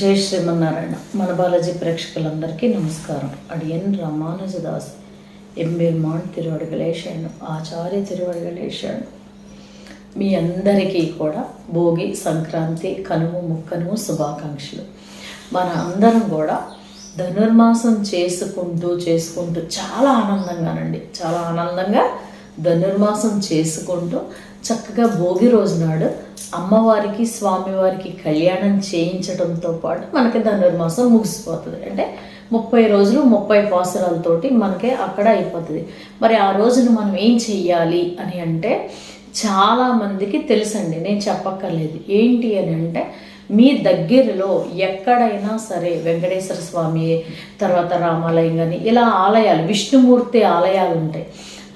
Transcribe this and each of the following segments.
జై శ్రీమన్నారాయణ. మన బాలాజీ ప్రేక్షకులందరికీ నమస్కారం. అడియన్ రామానుజదాస్ తిరువడి తిరువడగలేశాడు ఆచార్య తిరువడగలేశాడు. మీ అందరికీ కూడా భోగి సంక్రాంతి కనుము ముక్కను శుభాకాంక్షలు. మన అందరం కూడా ధనుర్మాసం చేసుకుంటూ చేసుకుంటూ చాలా ఆనందంగానండి. చాలా ఆనందంగా ధనుర్మాసం చేసుకుంటూ చక్కగా భోగి రోజు నాడు అమ్మవారికి స్వామివారికి కళ్యాణం చేయించడంతో పాటు మనకి ధనుర్మాసం ముగిసిపోతుంది. అంటే ముప్పై రోజులు ముప్పై పాసరాలతోటి మనకి అక్కడ అయిపోతుంది. మరి ఆ రోజున మనం ఏం చెయ్యాలి అని అంటే చాలామందికి తెలుసండి నేను చెప్పక్కర్లేదు. ఏంటి అని అంటే మీ దగ్గరలో ఎక్కడైనా సరే వెంకటేశ్వర స్వామి తర్వాత రామాలయం కానీ ఇలా ఆలయాలు విష్ణుమూర్తి ఆలయాలు ఉంటాయి.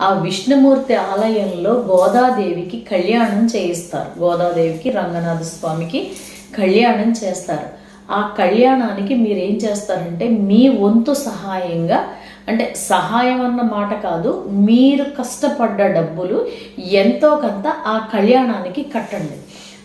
ఆ విష్ణుమూర్తి ఆలయంలో గోదాదేవికి కళ్యాణం చేయిస్తారు. గోదాదేవికి రంగనాథ స్వామికి కళ్యాణం చేస్తారు. ఆ కళ్యాణానికి మీరు ఏం చేస్తారంటే మీ వంతు సహాయంగా అంటే సహాయం అన్న మాట కాదు మీరు కష్టపడ్డ డబ్బులు ఎంతో కొంత ఆ కళ్యాణానికి కట్టండి.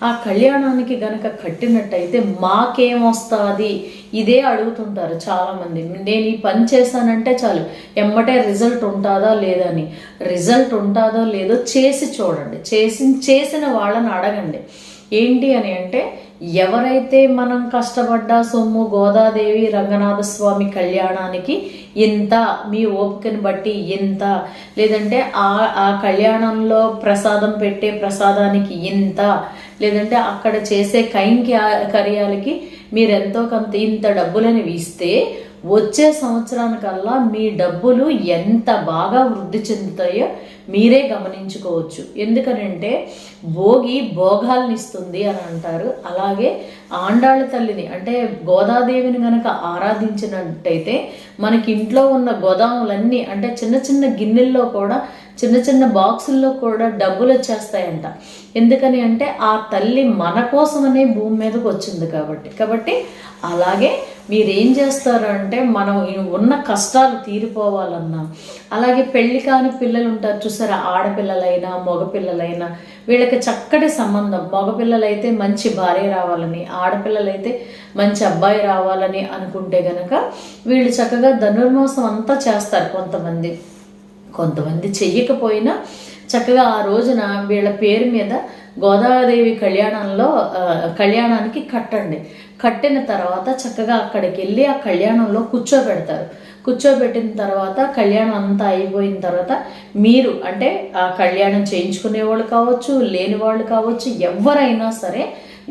ఆ కళ్యాణానికి గనక కట్టినట్టయితే మాకేమొస్తుంది? ఇదే అడుగుతుంటారు చాలామంది. నేను ఈ పని చేశానంటే చాలు ఎమ్మటే రిజల్ట్ ఉంటుందా లేదని రిజల్ట్ ఉంటుందో లేదో చేసి చూడండి. చేసి చేసిన వాళ్ళని అడగండి. ఏంటి అని అంటే ఎవరైతే మనం కష్టపడ్డ సొమ్ము గోదాదేవి రంగనాథ స్వామి కళ్యాణానికి ఇంత మీ ఓపికని బట్టి ఇంత లేదంటే ఆ ఆ కళ్యాణంలో ప్రసాదం పెట్టే ప్రసాదానికి ఇంత లేదంటే అక్కడ చేసే కైంకర్యాలకి మీరు ఎంతో కొంత ఇంత డబ్బులని ఇస్తే వచ్చే సంవత్సరానికల్లా మీ డబ్బులు ఎంత బాగా వృద్ధి చెందుతాయో మీరే గమనించుకోవచ్చు. ఎందుకనంటే భోగి భోగాల్ని ఇస్తుంది అని అంటారు. అలాగే ఆండాళ్ళ తల్లిని అంటే గోదాదేవిని గనక ఆరాధించినట్టయితే మనకి ఇంట్లో ఉన్న గోదాములన్నీ అంటే చిన్న చిన్న గిన్నెల్లో కూడా చిన్న చిన్న బాక్సుల్లో కూడా డబ్బులు వచ్చేస్తాయంట. ఎందుకని అంటే ఆ తల్లి మన కోసమనే భూమి మీదకి వచ్చింది కాబట్టి. కాబట్టి అలాగే మీరేం చేస్తారు అంటే మనం ఉన్న కష్టాలు తీరిపోవాలన్నా అలాగే పెళ్ళి కాని పిల్లలు ఉంటారు చూసారా ఆడపిల్లలైనా మగపిల్లలైనా వీళ్ళకి చక్కటి సంబంధం. మగపిల్లలైతే మంచి భార్య రావాలని ఆడపిల్లలైతే మంచి అబ్బాయి రావాలని అనుకుంటే గనక వీళ్ళు చక్కగా ధనుర్మాసం అంతా చేస్తారు కొంతమంది. కొంతమంది చెయ్యకపోయినా చక్కగా ఆ రోజున వీళ్ళ పేరు మీద గోదావరిదేవి కళ్యాణంలో కళ్యాణానికి కట్టండి. కట్టిన తర్వాత చక్కగా అక్కడికి వెళ్ళి ఆ కళ్యాణంలో కూర్చోబెడతారు. కూర్చోబెట్టిన తర్వాత కళ్యాణం అంతా అయిపోయిన తర్వాత మీరు అంటే ఆ కళ్యాణం చేయించుకునే వాళ్ళు కావచ్చు లేని వాళ్ళు కావచ్చు ఎవరైనా సరే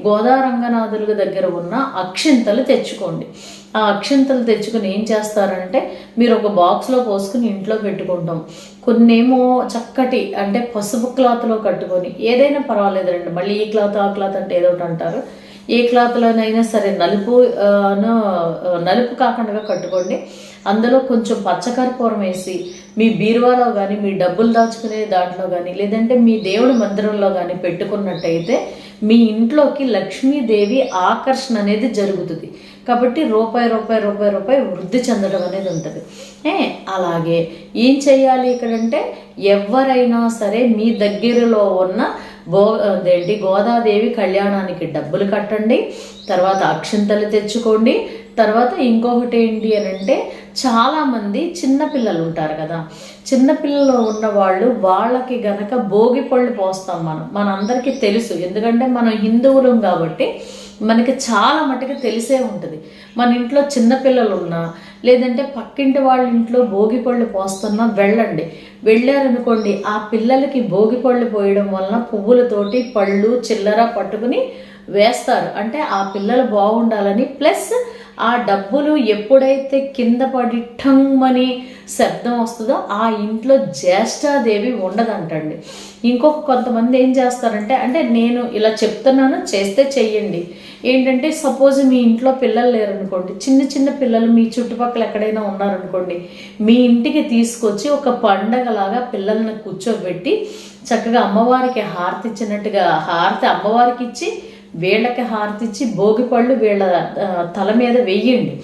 గోదారంగనాథుల దగ్గర ఉన్న అక్షింతలు తెచ్చుకోండి. ఆ అక్షింతలు తెచ్చుకుని ఏం చేస్తారంటే మీరు ఒక బాక్స్లో పోసుకుని ఇంట్లో పెట్టుకుంటాం. కొన్నేమో చక్కటి అంటే పసుపు క్లాత్లో కట్టుకొని ఏదైనా పర్వాలేదండి మళ్ళీ ఈ క్లాత్ ఆ క్లాత్ అంటే ఏదో ఒకటి అంటారు. ఏ క్లాత్లోనైనా సరే నలుపు నలుపు కాకుండా కట్టుకోండి. అందులో కొంచెం పచ్చకర్పూరం వేసి మీ బీరువాలో కానీ మీ డబ్బులు దాచుకునే దాంట్లో కానీ లేదంటే మీ దేవుడి మందిరంలో కానీ పెట్టుకున్నట్టయితే మీ ఇంట్లోకి లక్ష్మీదేవి ఆకర్షణ అనేది జరుగుతుంది. కాబట్టి రూపాయి రూపాయి రూపాయి రూపాయి వృద్ధి చెందడం అనేది ఉంటుంది. ఏ అలాగే ఏం చేయాలి ఇక్కడంటే ఎవరైనా సరే మీ దగ్గరలో ఉన్న గో అదేంటి గోదాదేవి కళ్యాణానికి డబ్బులు కట్టండి తర్వాత అక్షింతలు తెచ్చుకోండి తర్వాత ఇంకొకటి ఏంటి అని అంటే చాలామంది చిన్నపిల్లలు ఉంటారు కదా. చిన్నపిల్లలు ఉన్న వాళ్ళు వాళ్ళకి గనక భోగి పళ్ళు పోస్తాం మనం. మనందరికీ తెలుసు. ఎందుకంటే మనం హిందువులం కాబట్టి మనకి చాలా మటుకు తెలిసే ఉంటుంది. మన ఇంట్లో చిన్నపిల్లలు ఉన్నా లేదంటే పక్కింటి వాళ్ళ ఇంట్లో భోగి పళ్ళు పోస్తున్నా వెళ్ళండి. వెళ్ళారనుకోండి ఆ పిల్లలకి భోగి పళ్ళు పోయడం వలన పువ్వులతోటి పళ్ళు చిల్లర పట్టుకుని వేస్తారు. అంటే ఆ పిల్లలు బాగుండాలని ప్లస్ ఆ డబ్బులు ఎప్పుడైతే కింద పడి ఠంమని శబ్దం వస్తుందో ఆ ఇంట్లో జ్యేష్ఠాదేవి ఉండదంటండి. ఇంకొక కొంతమంది ఏం చేస్తారంటే అంటే నేను ఇలా చెప్తున్నాను చేస్తే చెయ్యండి. ఏంటంటే సపోజ్ మీ ఇంట్లో పిల్లలు లేరనుకోండి చిన్న చిన్న పిల్లలు మీ చుట్టుపక్కల ఎక్కడైనా ఉన్నారనుకోండి మీ ఇంటికి తీసుకొచ్చి ఒక పండగలాగా పిల్లల్ని కూర్చోబెట్టి చక్కగా అమ్మవారికి హారతి ఇచ్చినట్టుగా హారతి అమ్మవారికి ఇచ్చి వీళ్ళకి హారతిచ్చి భోగి పళ్ళు వీళ్ళ తల మీద వెయ్యండి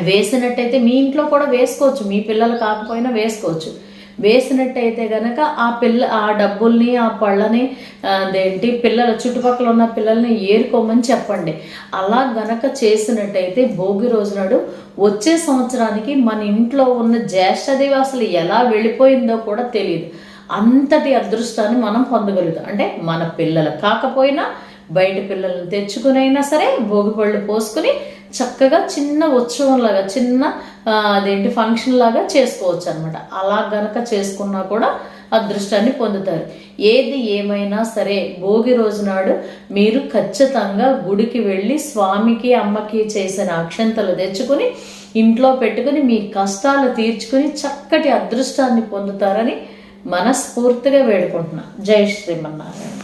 వేసినట్టయితే మీ ఇంట్లో కూడా వేసుకోవచ్చు మీ పిల్లలు కాకపోయినా వేసుకోవచ్చు. వేసినట్టయితే గనక ఆ పిల్ల ఆ డబ్బుల్ని ఆ పళ్ళని అదేంటి పిల్లల చుట్టుపక్కల ఉన్న పిల్లల్ని ఏరుకోమని చెప్పండి. అలా గనక చేసినట్టయితే భోగి రోజు నాడు వచ్చే సంవత్సరానికి మన ఇంట్లో ఉన్న జ్యేష్ఠదేవి అసలు ఎలా వెళ్ళిపోయిందో కూడా తెలియదు. అంతటి అదృష్టాన్ని మనం పొందగలుగుతాం. అంటే మన పిల్లలు కాకపోయినా బయట పిల్లల్ని తెచ్చుకునైనా సరే భోగిపళ్ళు పోసుకుని చక్కగా చిన్న ఉత్సవంలాగా చిన్న అదేంటి ఫంక్షన్ లాగా చేసుకోవచ్చు అనమాట అలా గనక చేసుకున్నా కూడా అదృష్టాన్ని పొందుతారు. ఏది ఏమైనా సరే భోగి రోజు నాడు మీరు ఖచ్చితంగా గుడికి వెళ్ళి స్వామికి అమ్మకి చేసిన అక్షంతలు తెచ్చుకుని ఇంట్లో పెట్టుకుని మీ కష్టాలు తీర్చుకుని చక్కటి అదృష్టాన్ని పొందుతారని మనస్ఫూర్తిగా వేడుకుంటున్నా. జై శ్రీమన్నారాయణ.